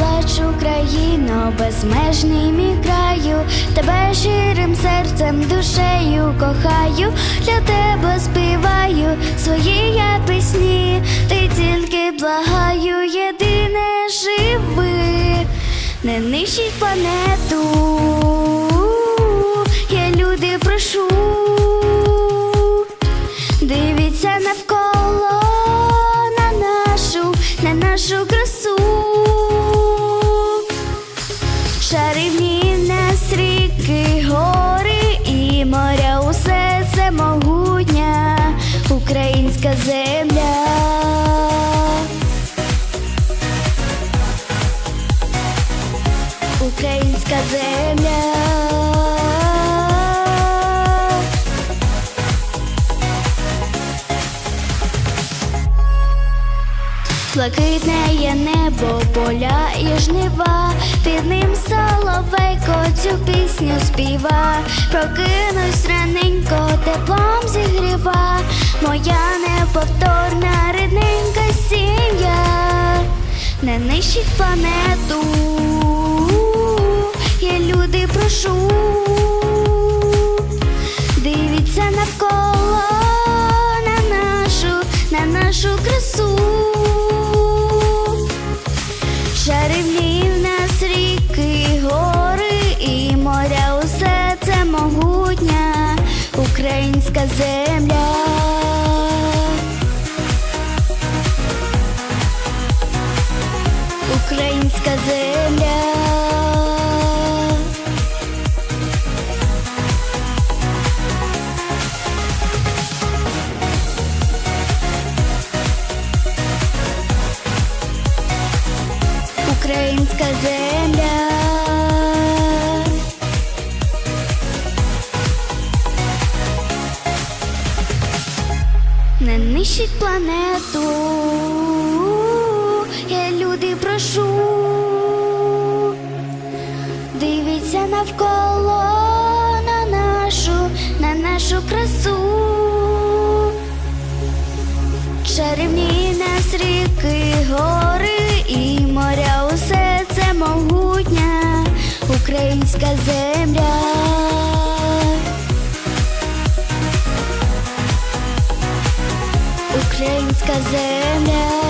нашу країну, безмежний мій краю, тебе щирим серцем, душею кохаю, для тебе співаю свої я пісні, ти тільки благаю, єдине живи, не нищить планету, я люди прошу. Українська земля. Блакитне є небо, поля і жнива, під ним соловейко цю пісню співа, прокинусь раненько, теплом зігріва, моя неповторна рідненька сім'я, не нищить планету, українська земля. Українська земля. Українська земля. Не нищить планету, я люди прошу, дивіться навколо на нашу, на нашу красу. Чарівні нас ріки, гори і моря, усе це могутня українська земля. Українська земля.